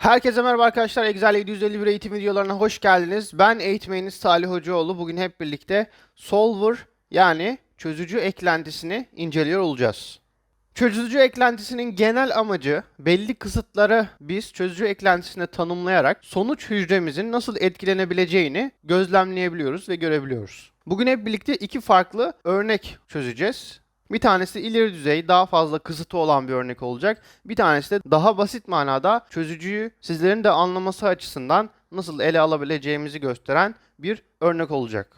Herkese merhaba arkadaşlar. Excel 751 eğitim videolarına hoş geldiniz. Ben eğitmeniniz Salih Hocaoğlu. Bugün hep birlikte Solver yani çözücü eklentisini inceliyor olacağız. Çözücü eklentisinin genel amacı belli kısıtları biz çözücü eklentisine tanımlayarak sonuç hücremizin nasıl etkilenebileceğini gözlemleyebiliyoruz ve görebiliyoruz. Bugün hep birlikte iki farklı örnek çözeceğiz. Bir tanesi ileri düzey, daha fazla kısıtı olan bir örnek olacak. Bir tanesi de daha basit manada çözücüyü sizlerin de anlaması açısından nasıl ele alabileceğimizi gösteren bir örnek olacak.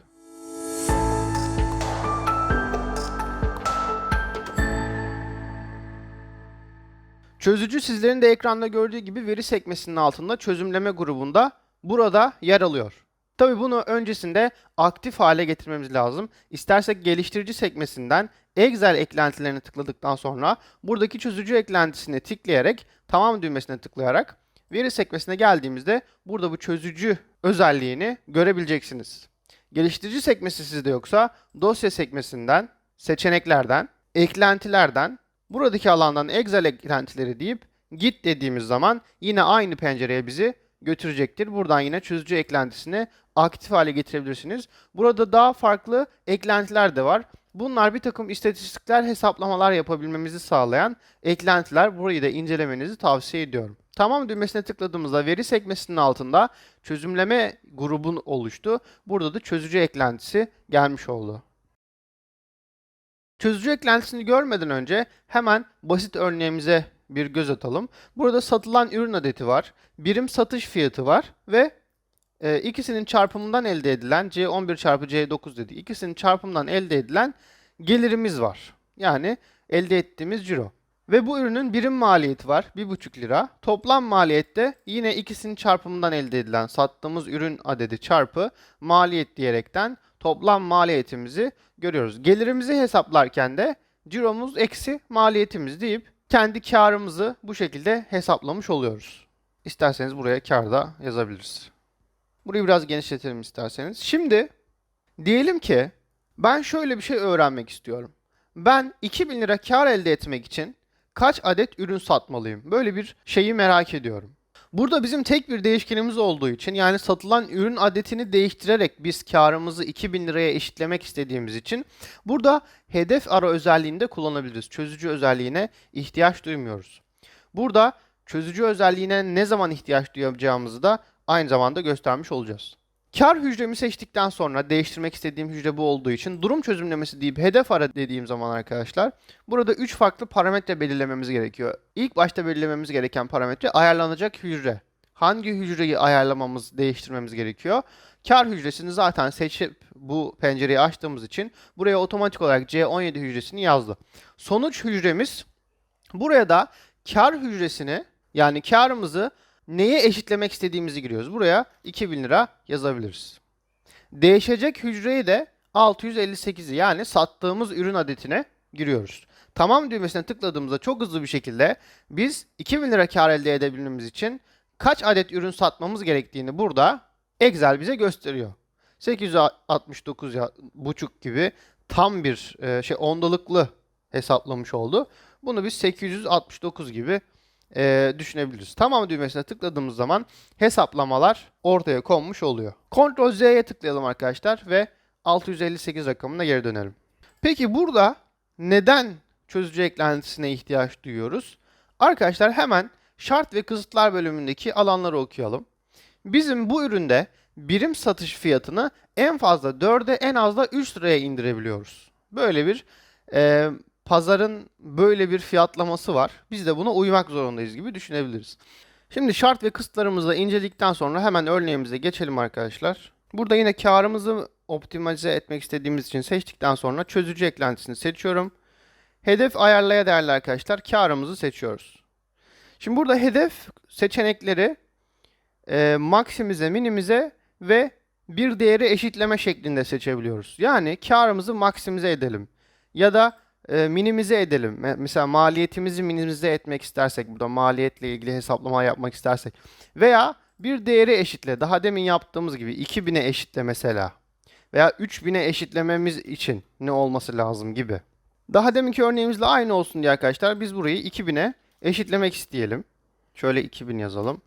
Çözücü sizlerin de ekranda gördüğü gibi veri sekmesinin altında çözümleme grubunda burada yer alıyor. Tabi bunu öncesinde aktif hale getirmemiz lazım. İstersek geliştirici sekmesinden Excel eklentilerini tıkladıktan sonra buradaki çözücü eklentisini tıklayarak tamam düğmesine tıklayarak veri sekmesine geldiğimizde burada bu çözücü özelliğini görebileceksiniz. Geliştirici sekmesi sizde yoksa dosya sekmesinden, seçeneklerden, eklentilerden, buradaki alandan Excel eklentileri deyip git dediğimiz zaman yine aynı pencereye bizi götürecektir. Buradan yine çözücü eklentisini aktif hale getirebilirsiniz. Burada daha farklı eklentiler de var. Bunlar bir takım istatistikler, hesaplamalar yapabilmemizi sağlayan eklentiler. Burayı da incelemenizi tavsiye ediyorum. Tamam düğmesine tıkladığımızda veri sekmesinin altında çözümleme grubun oluştu. Burada da çözücü eklentisi gelmiş oldu. Çözücü eklentisini görmeden önce hemen basit örneğimize bir göz atalım. Burada satılan ürün adeti var, birim satış fiyatı var ve e, ikisinin çarpımından elde edilen C11 çarpı C9 dedi. İkisinin çarpımından elde edilen gelirimiz var. Yani elde ettiğimiz ciro. Ve bu ürünün birim maliyeti var 1,5 lira. Toplam maliyette yine ikisinin çarpımından elde edilen sattığımız ürün adedi çarpı maliyet diyerekten toplam maliyetimizi görüyoruz. Gelirimizi hesaplarken de ciromuz eksi maliyetimiz deyip kendi karımızı bu şekilde hesaplamış oluyoruz. İsterseniz buraya kar da yazabiliriz. Burayı biraz genişletelim isterseniz. Şimdi diyelim ki ben şöyle bir şey öğrenmek istiyorum. Ben 2000 lira kar elde etmek için kaç adet ürün satmalıyım? Böyle bir şeyi merak ediyorum. Burada bizim tek bir değişkenimiz olduğu için yani satılan ürün adetini değiştirerek biz karımızı 2000 liraya eşitlemek istediğimiz için burada hedef ara özelliğini de kullanabiliriz. Çözücü özelliğine ihtiyaç duymuyoruz. Burada çözücü özelliğine ne zaman ihtiyaç duyacağımızı da aynı zamanda göstermiş olacağız. Kar hücremi seçtikten sonra değiştirmek istediğim hücre bu olduğu için durum çözümlemesi deyip hedef ara dediğim zaman arkadaşlar burada 3 farklı parametre belirlememiz gerekiyor. İlk başta belirlememiz gereken parametre ayarlanacak hücre. Hangi hücreyi ayarlamamız, değiştirmemiz gerekiyor? Kar hücresini zaten seçip bu pencereyi açtığımız için buraya otomatik olarak C17 hücresini yazdı. Sonuç hücremiz buraya da kar hücresini yani karımızı neye eşitlemek istediğimizi giriyoruz. Buraya 2000 lira yazabiliriz. Değişecek hücreyi de 658'i yani sattığımız ürün adetine giriyoruz. Tamam düğmesine tıkladığımızda çok hızlı bir şekilde biz 2000 lira kar elde edebilmemiz için kaç adet ürün satmamız gerektiğini burada Excel bize gösteriyor. 869 ya, buçuk gibi tam bir e, şey ondalıklı hesaplamış oldu. Bunu biz 869 gibi e, düşünebiliriz. Tamam düğmesine tıkladığımız zaman hesaplamalar ortaya konmuş oluyor. Ctrl Z'ye tıklayalım arkadaşlar ve 658 rakamına geri dönelim. Peki burada neden çözücü eklentisine ihtiyaç duyuyoruz? Arkadaşlar hemen şart ve kısıtlar bölümündeki alanları okuyalım. Bizim bu üründe birim satış fiyatını en fazla 4'e en az da 3 liraya indirebiliyoruz. Böyle bir e, pazarın böyle bir fiyatlaması var. Biz de buna uymak zorundayız gibi düşünebiliriz. Şimdi şart ve kısıtlarımızı inceledikten sonra hemen örneğimize geçelim arkadaşlar. Burada yine karımızı optimize etmek istediğimiz için seçtikten sonra çözücü eklentisini seçiyorum. Hedef ayarlaya değerli arkadaşlar karımızı seçiyoruz. Şimdi burada hedef seçenekleri e, maksimize, minimize ve bir değeri eşitleme şeklinde seçebiliyoruz. Yani karımızı maksimize edelim. Ya da e, minimize edelim. Me- Mesela maliyetimizi minimize etmek istersek, burada maliyetle ilgili hesaplama yapmak istersek. Veya bir değeri eşitle. Daha demin yaptığımız gibi 2000'e eşitle mesela. Veya 3000'e eşitlememiz için ne olması lazım gibi. Daha deminki örneğimizle aynı olsun diye arkadaşlar biz burayı 2000'e eşitlemek isteyelim. Şöyle 2000 yazalım.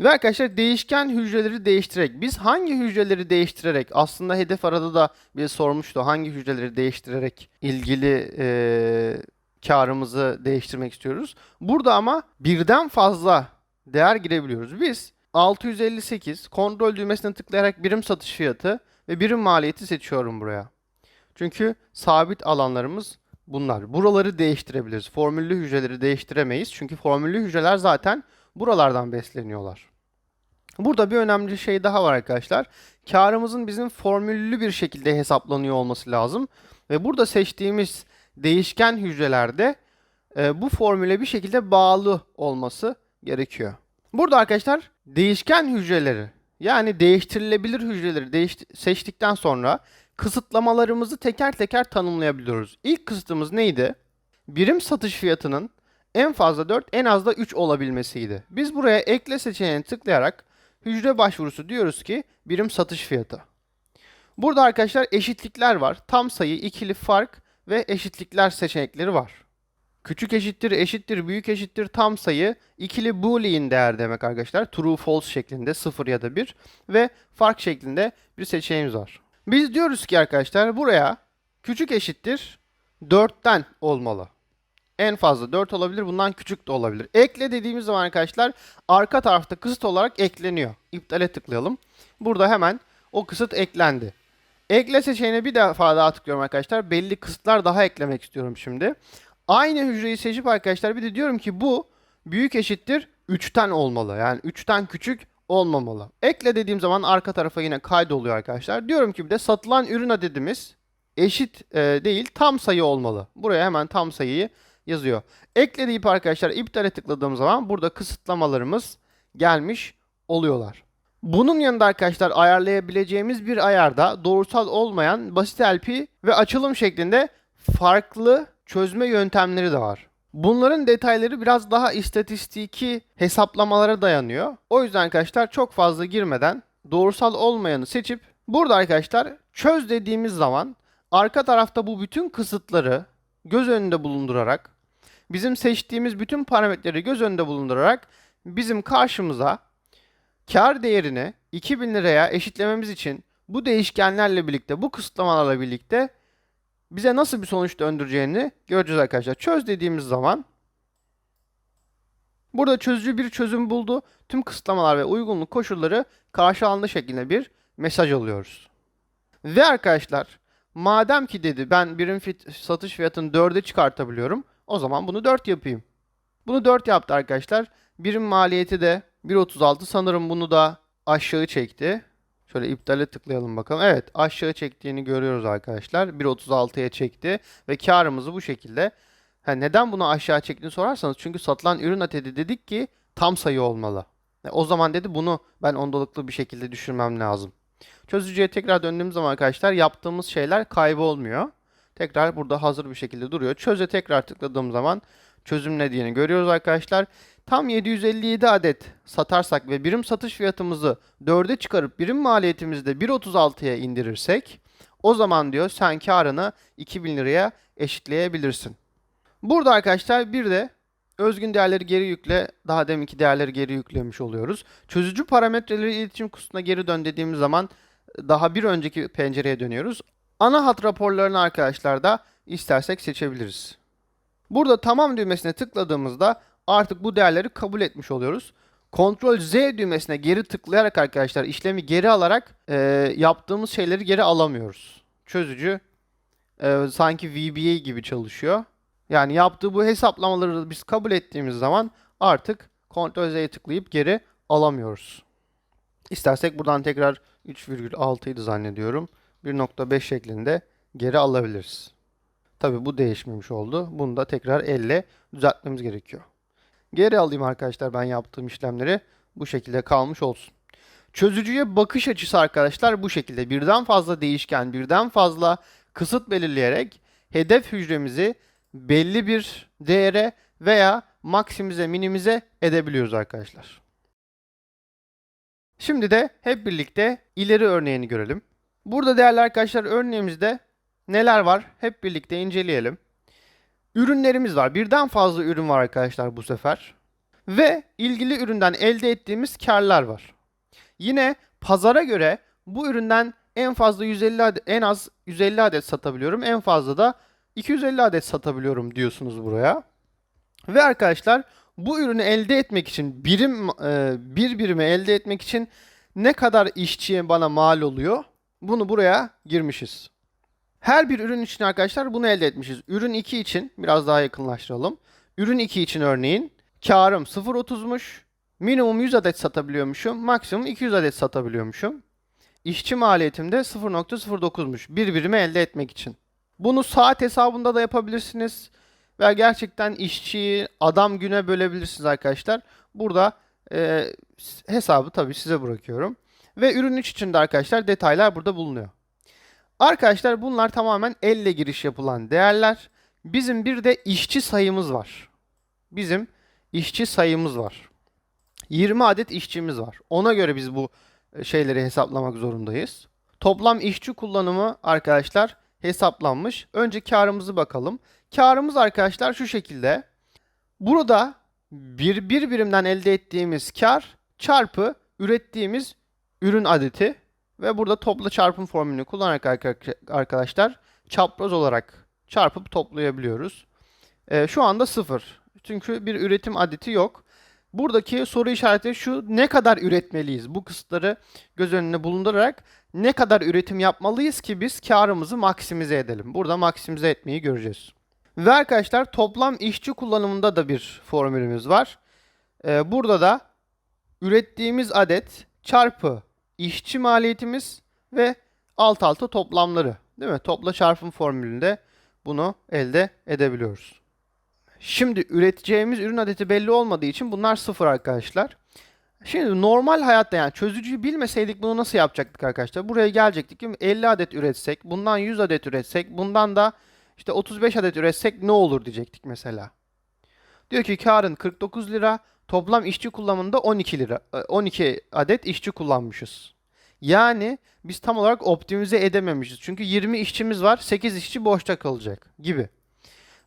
Ve arkadaşlar değişken hücreleri değiştirerek biz hangi hücreleri değiştirerek aslında hedef arada da bir sormuştu hangi hücreleri değiştirerek ilgili eee karımızı değiştirmek istiyoruz. Burada ama birden fazla değer girebiliyoruz. Biz 658 kontrol düğmesine tıklayarak birim satış fiyatı ve birim maliyeti seçiyorum buraya. Çünkü sabit alanlarımız bunlar. Buraları değiştirebiliriz. Formüllü hücreleri değiştiremeyiz. Çünkü formüllü hücreler zaten buralardan besleniyorlar. Burada bir önemli şey daha var arkadaşlar. Karımızın bizim formüllü bir şekilde hesaplanıyor olması lazım. Ve burada seçtiğimiz değişken hücrelerde e, bu formüle bir şekilde bağlı olması gerekiyor. Burada arkadaşlar değişken hücreleri yani değiştirilebilir hücreleri değiş- seçtikten sonra kısıtlamalarımızı teker teker tanımlayabiliyoruz. İlk kısıtımız neydi? Birim satış fiyatının en fazla 4 en az da 3 olabilmesiydi. Biz buraya ekle seçeneğini tıklayarak hücre başvurusu diyoruz ki birim satış fiyatı. Burada arkadaşlar eşitlikler var. Tam sayı, ikili fark ve eşitlikler seçenekleri var. Küçük eşittir, eşittir, büyük eşittir, tam sayı, ikili boolean değer demek arkadaşlar. True, false şeklinde 0 ya da 1 ve fark şeklinde bir seçeneğimiz var. Biz diyoruz ki arkadaşlar buraya küçük eşittir 4'ten olmalı. En fazla 4 olabilir, bundan küçük de olabilir. Ekle dediğimiz zaman arkadaşlar arka tarafta kısıt olarak ekleniyor. İptale tıklayalım. Burada hemen o kısıt eklendi. Ekle seçeneğine bir defa daha tıklıyorum arkadaşlar. Belli kısıtlar daha eklemek istiyorum şimdi. Aynı hücreyi seçip arkadaşlar bir de diyorum ki bu büyük eşittir 3'ten olmalı. Yani 3'ten küçük olmamalı. Ekle dediğim zaman arka tarafa yine kaydoluyor arkadaşlar. Diyorum ki bir de satılan ürün adedimiz eşit e, değil tam sayı olmalı. Buraya hemen tam sayıyı yazıyor. Ekle deyip arkadaşlar iptale tıkladığım zaman burada kısıtlamalarımız gelmiş oluyorlar. Bunun yanında arkadaşlar ayarlayabileceğimiz bir ayarda doğrusal olmayan basit LP ve açılım şeklinde farklı çözme yöntemleri de var. Bunların detayları biraz daha istatistiki hesaplamalara dayanıyor. O yüzden arkadaşlar çok fazla girmeden doğrusal olmayanı seçip burada arkadaşlar çöz dediğimiz zaman arka tarafta bu bütün kısıtları göz önünde bulundurarak bizim seçtiğimiz bütün parametreleri göz önünde bulundurarak bizim karşımıza kar değerini 2000 liraya eşitlememiz için bu değişkenlerle birlikte, bu kısıtlamalarla birlikte bize nasıl bir sonuç döndüreceğini göreceğiz arkadaşlar. Çöz dediğimiz zaman burada çözücü bir çözüm buldu. Tüm kısıtlamalar ve uygunluk koşulları karşılandığı şeklinde bir mesaj alıyoruz. Ve arkadaşlar madem ki dedi ben birim fit, satış fiyatını 4'e çıkartabiliyorum. O zaman bunu 4 yapayım. Bunu 4 yaptı arkadaşlar. Birim maliyeti de 1.36 sanırım bunu da aşağı çekti. Şöyle iptale tıklayalım bakalım. Evet aşağı çektiğini görüyoruz arkadaşlar. 1.36'ya çekti ve karımızı bu şekilde. Ha, neden bunu aşağı çektiğini sorarsanız çünkü satılan ürün adedi dedik ki tam sayı olmalı. E, o zaman dedi bunu ben ondalıklı bir şekilde düşürmem lazım. Çözücüye tekrar döndüğümüz zaman arkadaşlar yaptığımız şeyler kaybolmuyor. Tekrar burada hazır bir şekilde duruyor. Çöze tekrar tıkladığım zaman çözümlediğini görüyoruz arkadaşlar. Tam 757 adet satarsak ve birim satış fiyatımızı 4'e çıkarıp birim maliyetimizi de 1.36'ya indirirsek o zaman diyor sen karını 2000 liraya eşitleyebilirsin. Burada arkadaşlar bir de özgün değerleri geri yükle daha deminki değerleri geri yüklemiş oluyoruz. Çözücü parametreleri iletişim kutusuna geri dön dediğimiz zaman daha bir önceki pencereye dönüyoruz. Ana hat raporlarını arkadaşlar da istersek seçebiliriz. Burada tamam düğmesine tıkladığımızda artık bu değerleri kabul etmiş oluyoruz. Ctrl Z düğmesine geri tıklayarak arkadaşlar işlemi geri alarak e, yaptığımız şeyleri geri alamıyoruz. Çözücü e, sanki VBA gibi çalışıyor. Yani yaptığı bu hesaplamaları biz kabul ettiğimiz zaman artık Ctrl Z'ye tıklayıp geri alamıyoruz. İstersek buradan tekrar 3,6 idi zannediyorum. 1.5 şeklinde geri alabiliriz. Tabi bu değişmemiş oldu. Bunu da tekrar elle düzeltmemiz gerekiyor. Geri alayım arkadaşlar ben yaptığım işlemleri. Bu şekilde kalmış olsun. Çözücüye bakış açısı arkadaşlar bu şekilde. Birden fazla değişken, birden fazla kısıt belirleyerek hedef hücremizi belli bir değere veya maksimize, minimize edebiliyoruz arkadaşlar. Şimdi de hep birlikte ileri örneğini görelim. Burada değerli arkadaşlar örneğimizde neler var hep birlikte inceleyelim. Ürünlerimiz var. Birden fazla ürün var arkadaşlar bu sefer. Ve ilgili üründen elde ettiğimiz karlar var. Yine pazara göre bu üründen en fazla 150 adet, en az 150 adet satabiliyorum. En fazla da 250 adet satabiliyorum diyorsunuz buraya. Ve arkadaşlar bu ürünü elde etmek için birim e, bir birimi elde etmek için ne kadar işçiye bana mal oluyor? Bunu buraya girmişiz. Her bir ürün için arkadaşlar bunu elde etmişiz. Ürün 2 için biraz daha yakınlaştıralım. Ürün 2 için örneğin karım 0.30'muş. Minimum 100 adet satabiliyormuşum. Maksimum 200 adet satabiliyormuşum. İşçi maliyetim de 0.09'muş. Bir birimi elde etmek için. Bunu saat hesabında da yapabilirsiniz. Ve gerçekten işçiyi adam güne bölebilirsiniz arkadaşlar. Burada e, hesabı tabii size bırakıyorum. Ve ürün 3 için de arkadaşlar detaylar burada bulunuyor. Arkadaşlar bunlar tamamen elle giriş yapılan değerler. Bizim bir de işçi sayımız var. Bizim işçi sayımız var. 20 adet işçimiz var. Ona göre biz bu e, şeyleri hesaplamak zorundayız. Toplam işçi kullanımı arkadaşlar hesaplanmış. Önce karımızı bakalım. Karımız arkadaşlar şu şekilde. Burada bir, bir birimden elde ettiğimiz kar çarpı ürettiğimiz ürün adeti ve burada topla çarpım formülünü kullanarak arkadaşlar çapraz olarak çarpıp toplayabiliyoruz. Ee, şu anda sıfır. Çünkü bir üretim adeti yok. Buradaki soru işareti şu ne kadar üretmeliyiz? Bu kısıtları göz önüne bulundurarak ne kadar üretim yapmalıyız ki biz karımızı maksimize edelim. Burada maksimize etmeyi göreceğiz. Ve arkadaşlar toplam işçi kullanımında da bir formülümüz var. Ee, burada da ürettiğimiz adet çarpı işçi maliyetimiz ve alt alta toplamları. Değil mi? Topla çarpım formülünde bunu elde edebiliyoruz. Şimdi üreteceğimiz ürün adeti belli olmadığı için bunlar sıfır arkadaşlar. Şimdi normal hayatta yani çözücüyü bilmeseydik bunu nasıl yapacaktık arkadaşlar? Buraya gelecektik ki 50 adet üretsek, bundan 100 adet üretsek, bundan da işte 35 adet üretsek ne olur diyecektik mesela. Diyor ki karın 49 lira, toplam işçi kullanımında 12 lira 12 e, adet işçi kullanmışız. Yani biz tam olarak optimize edememişiz. Çünkü 20 işçimiz var, 8 işçi boşta kalacak gibi.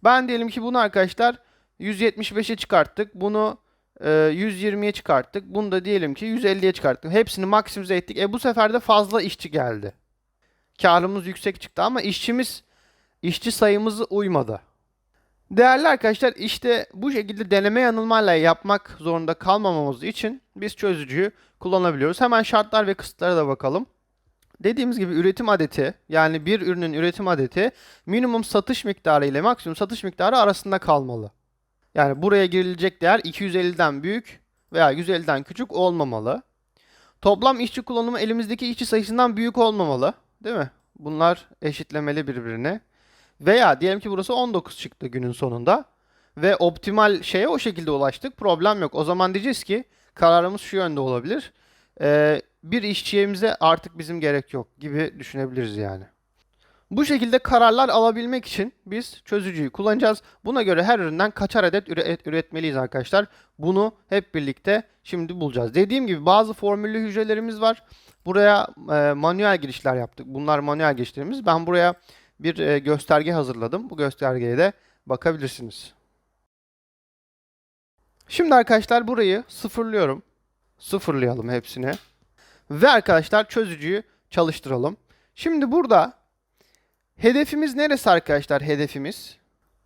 Ben diyelim ki bunu arkadaşlar 175'e çıkarttık. Bunu e, 120'ye çıkarttık. Bunu da diyelim ki 150'ye çıkarttık. Hepsini maksimize ettik. E bu sefer de fazla işçi geldi. Karımız yüksek çıktı ama işçimiz işçi sayımızı uymadı. Değerli arkadaşlar işte bu şekilde deneme yanılmayla yapmak zorunda kalmamamız için biz çözücüyü kullanabiliyoruz. Hemen şartlar ve kısıtlara da bakalım. Dediğimiz gibi üretim adeti yani bir ürünün üretim adeti minimum satış miktarı ile maksimum satış miktarı arasında kalmalı. Yani buraya girilecek değer 250'den büyük veya 150'den küçük olmamalı. Toplam işçi kullanımı elimizdeki işçi sayısından büyük olmamalı. Değil mi? Bunlar eşitlemeli birbirine. Veya diyelim ki burası 19 çıktı günün sonunda. Ve optimal şeye o şekilde ulaştık. Problem yok. O zaman diyeceğiz ki kararımız şu yönde olabilir. Ee, bir işçiyemize artık bizim gerek yok gibi düşünebiliriz yani. Bu şekilde kararlar alabilmek için biz çözücüyü kullanacağız. Buna göre her üründen kaçar adet üret üretmeliyiz arkadaşlar. Bunu hep birlikte şimdi bulacağız. Dediğim gibi bazı formüllü hücrelerimiz var. Buraya e, manuel girişler yaptık. Bunlar manuel girişlerimiz. Ben buraya bir e, gösterge hazırladım. Bu göstergeye de bakabilirsiniz. Şimdi arkadaşlar burayı sıfırlıyorum. Sıfırlayalım hepsini. Ve arkadaşlar çözücüyü çalıştıralım. Şimdi burada hedefimiz neresi arkadaşlar hedefimiz?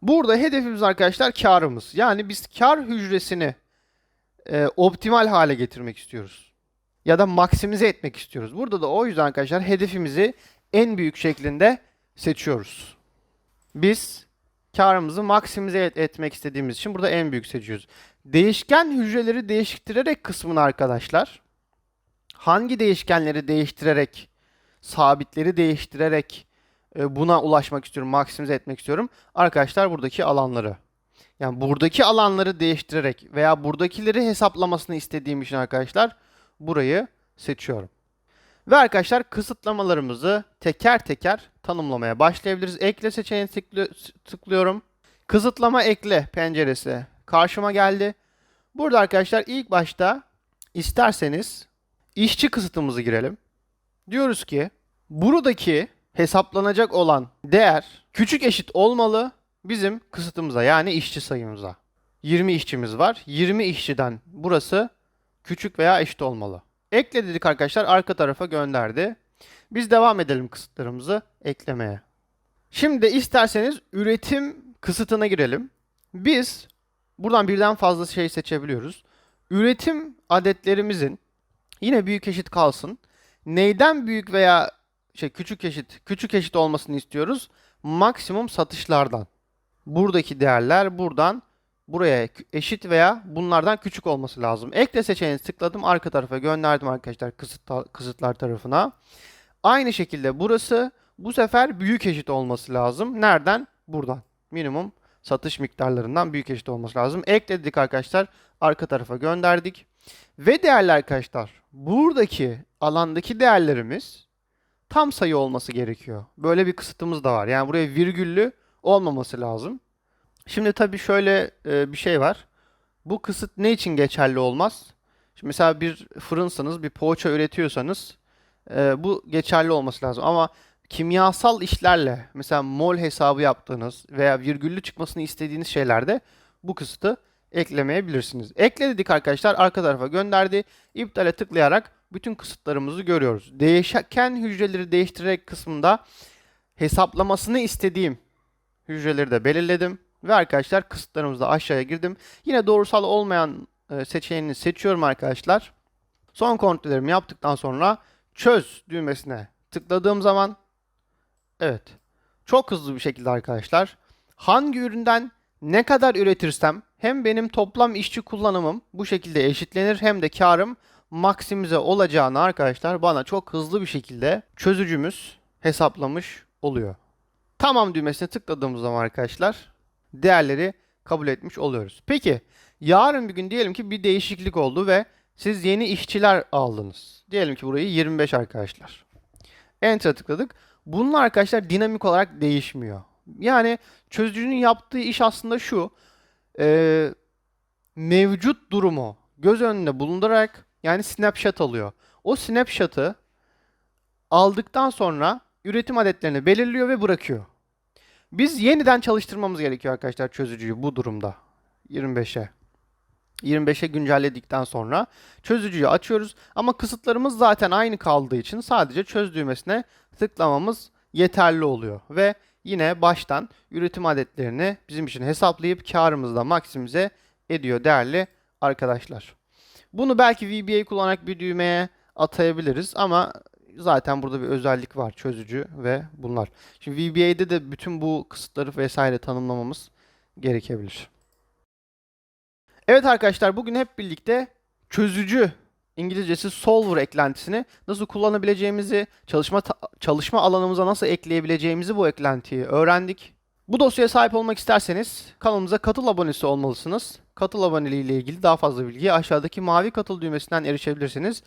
Burada hedefimiz arkadaşlar karımız. Yani biz kar hücresini e, optimal hale getirmek istiyoruz. Ya da maksimize etmek istiyoruz. Burada da o yüzden arkadaşlar hedefimizi en büyük şeklinde seçiyoruz. Biz karımızı maksimize et etmek istediğimiz için burada en büyük seçiyoruz. Değişken hücreleri değiştirerek kısmını arkadaşlar hangi değişkenleri değiştirerek sabitleri değiştirerek e, buna ulaşmak istiyorum, maksimize etmek istiyorum. Arkadaşlar buradaki alanları. Yani buradaki alanları değiştirerek veya buradakileri hesaplamasını istediğim için arkadaşlar burayı seçiyorum. Ve arkadaşlar kısıtlamalarımızı teker teker tanımlamaya başlayabiliriz. Ekle seçeneğini tıklı tıklıyorum. Kısıtlama ekle penceresi karşıma geldi. Burada arkadaşlar ilk başta isterseniz işçi kısıtımızı girelim. Diyoruz ki buradaki hesaplanacak olan değer küçük eşit olmalı bizim kısıtımıza yani işçi sayımıza. 20 işçimiz var. 20 işçiden burası küçük veya eşit olmalı. Ekle dedik arkadaşlar arka tarafa gönderdi. Biz devam edelim kısıtlarımızı eklemeye. Şimdi isterseniz üretim kısıtına girelim. Biz buradan birden fazla şey seçebiliyoruz. Üretim adetlerimizin yine büyük eşit kalsın. Neyden büyük veya şey küçük eşit küçük eşit olmasını istiyoruz? Maksimum satışlardan. Buradaki değerler buradan buraya eşit veya bunlardan küçük olması lazım. Ekle seçeneğini tıkladım. Arka tarafa gönderdim arkadaşlar kısıt, kısıtlar tarafına. Aynı şekilde burası bu sefer büyük eşit olması lazım. Nereden? Buradan. Minimum satış miktarlarından büyük eşit olması lazım. Ekledik arkadaşlar. Arka tarafa gönderdik. Ve değerli arkadaşlar buradaki alandaki değerlerimiz tam sayı olması gerekiyor. Böyle bir kısıtımız da var. Yani buraya virgüllü olmaması lazım. Şimdi tabii şöyle e, bir şey var. Bu kısıt ne için geçerli olmaz? Şimdi mesela bir fırınsanız, bir poğaça üretiyorsanız e, bu geçerli olması lazım. Ama kimyasal işlerle mesela mol hesabı yaptığınız veya virgüllü çıkmasını istediğiniz şeylerde bu kısıtı eklemeyebilirsiniz. Ekle dedik arkadaşlar. Arka tarafa gönderdi. İptale tıklayarak bütün kısıtlarımızı görüyoruz. Değişken hücreleri değiştirerek kısmında hesaplamasını istediğim hücreleri de belirledim. Ve arkadaşlar kısıtlarımızda aşağıya girdim. Yine doğrusal olmayan e, seçeneğini seçiyorum arkadaşlar. Son kontrollerimi yaptıktan sonra çöz düğmesine tıkladığım zaman evet çok hızlı bir şekilde arkadaşlar hangi üründen ne kadar üretirsem hem benim toplam işçi kullanımım bu şekilde eşitlenir hem de karım maksimize olacağını arkadaşlar bana çok hızlı bir şekilde çözücümüz hesaplamış oluyor. Tamam düğmesine tıkladığımız zaman arkadaşlar değerleri kabul etmiş oluyoruz. Peki yarın bir gün diyelim ki bir değişiklik oldu ve siz yeni işçiler aldınız. Diyelim ki burayı 25 arkadaşlar. Enter'a tıkladık. Bunlar arkadaşlar dinamik olarak değişmiyor. Yani çözücünün yaptığı iş aslında şu. Ee, mevcut durumu göz önünde bulundurarak yani snapshot alıyor. O snapshot'ı aldıktan sonra üretim adetlerini belirliyor ve bırakıyor. Biz yeniden çalıştırmamız gerekiyor arkadaşlar çözücüyü bu durumda. 25'e. 25'e güncelledikten sonra çözücüyü açıyoruz. Ama kısıtlarımız zaten aynı kaldığı için sadece çöz düğmesine tıklamamız yeterli oluyor. Ve yine baştan üretim adetlerini bizim için hesaplayıp karımızı da maksimize ediyor değerli arkadaşlar. Bunu belki VBA kullanarak bir düğmeye atayabiliriz ama zaten burada bir özellik var çözücü ve bunlar. Şimdi VBA'de de bütün bu kısıtları vesaire tanımlamamız gerekebilir. Evet arkadaşlar bugün hep birlikte çözücü İngilizcesi solver eklentisini nasıl kullanabileceğimizi, çalışma çalışma alanımıza nasıl ekleyebileceğimizi bu eklentiyi öğrendik. Bu dosyaya sahip olmak isterseniz kanalımıza katıl abonesi olmalısınız. Katıl aboneliği ile ilgili daha fazla bilgiye aşağıdaki mavi katıl düğmesinden erişebilirsiniz.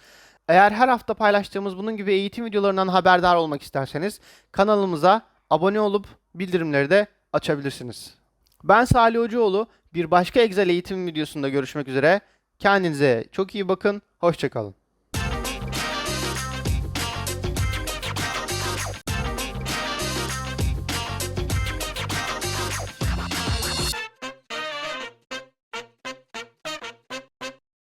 Eğer her hafta paylaştığımız bunun gibi eğitim videolarından haberdar olmak isterseniz kanalımıza abone olup bildirimleri de açabilirsiniz. Ben Salih Hocaoğlu. Bir başka Excel eğitim videosunda görüşmek üzere. Kendinize çok iyi bakın. Hoşçakalın.